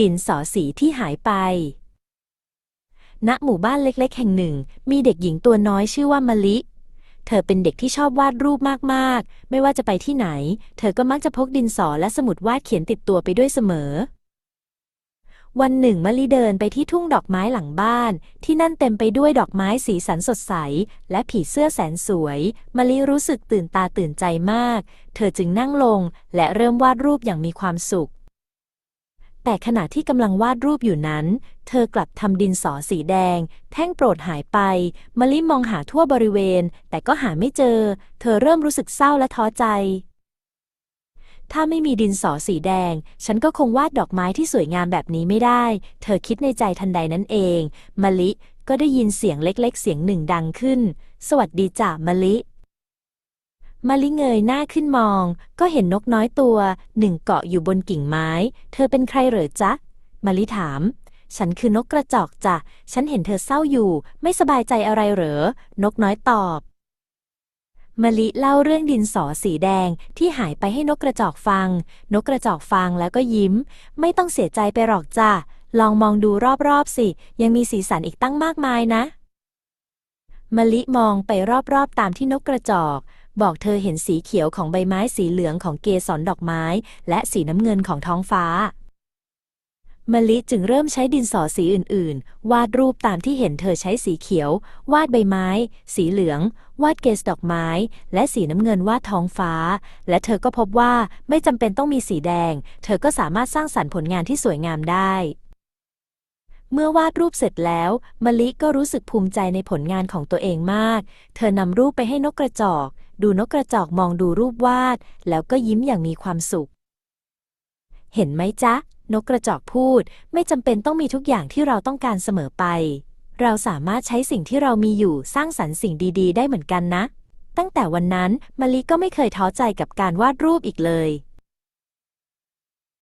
ดินสอสีที่หายไป ณ หมู่บ้านเล็กๆ แห่งหนึ่ง มีเด็กหญิงตัวน้อยชื่อว่ามะลิ เธอเป็นเด็กที่ชอบวาดรูปมากๆ ไม่ว่าจะไปที่ไหน เธอก็มักจะพกดินสอและสมุดวาดเขียนติดตัวไปด้วยเสมอ วันหนึ่งมะลิเดินไปที่ทุ่งดอกไม้หลังบ้าน ที่นั่นเต็มไปด้วยดอกไม้สีสันสดใส และผีเสื้อแสนสวยมะลิรู้สึกตื่นตาตื่นใจมาก เธอจึงนั่งลงและเริ่มวาดรูปอย่างมีความสุข แต่ขณะที่กำลังวาดรูปอยู่นั้น เธอกลับทำดินสอสีแดง แท่งโปรดหายไปมะลิมองหาทั่วบริเวณ แต่ก็หาไม่เจอ เธอเริ่มรู้สึกเศร้าและท้อใจ ถ้าไม่มีดินสอสีแดง ฉันก็คงวาดดอกไม้ที่สวยงามแบบนี้ไม่ได้ เธอคิดในใจทันใดนั้นเองมะลิก็ได้ยินเสียงเล็กๆ เสียงหนึ่งดังขึ้น สวัสดีจ้ะมะลิ มะลิเงยหน้าขึ้นมอง ก็เห็นนกน้อยตัว หนึ่งเกาะอยู่บนกิ่งไม้ เธอเป็นใครเหรอจ๊ะมะลิถาม ฉันคือนกกระจอกจ้ะ ฉันเห็นเธอเศร้าอยู่ ไม่สบายใจอะไรเหรอ นกน้อยตอบมะลิเล่าเรื่องดินสอสีแดงที่หายไปให้นกกระจอกฟัง นกกระจอกฟังแล้วก็ยิ้ม ไม่ต้องเสียใจไปหรอกจ้ะ ลองมองดูรอบๆสิ ยังมีสีสันอีกตั้งมากมายนะมะลิมองไปรอบๆตามที่นกกระจอก บอกเธอเห็นสีเขียวของใบไม้สีเหลืองของเกสรดอกไม้ และสีน้ำเงินของท้องฟ้ามะลิจึงเริ่มใช้ดินสอสีอื่นๆ วาดรูปตามที่เห็นเธอใช้สีเขียว วาดใบไม้ สีเหลือง วาดเกสดอกไม้ และสีน้ำเงินวาดท้องฟ้า และเธอก็พบว่าไม่จำเป็นต้องมีสีแดง เธอก็สามารถสร้างสรรค์ผลงานที่สวยงามได้ เมื่อวาดรูปเสร็จแล้วมะลิก็รู้สึกภูมิใจในผลงานของตัวเองมาก เธอนำรูปไปให้นกกระจอก ดูนกกระจอกมองดูรูปวาด แล้วก็ยิ้มอย่างมีความสุข เห็นไหมจ๊ะ นกกระจอกพูด ไม่จำเป็นต้องมีทุกอย่างที่เราต้องการเสมอไป เราสามารถใช้สิ่งที่เรามีอยู่สร้างสรรค์สิ่งดี ๆ ได้เหมือนกันนะ ตั้งแต่วันนั้นมาลิก็ไม่เคยท้อใจกับการวาดรูปอีกเลย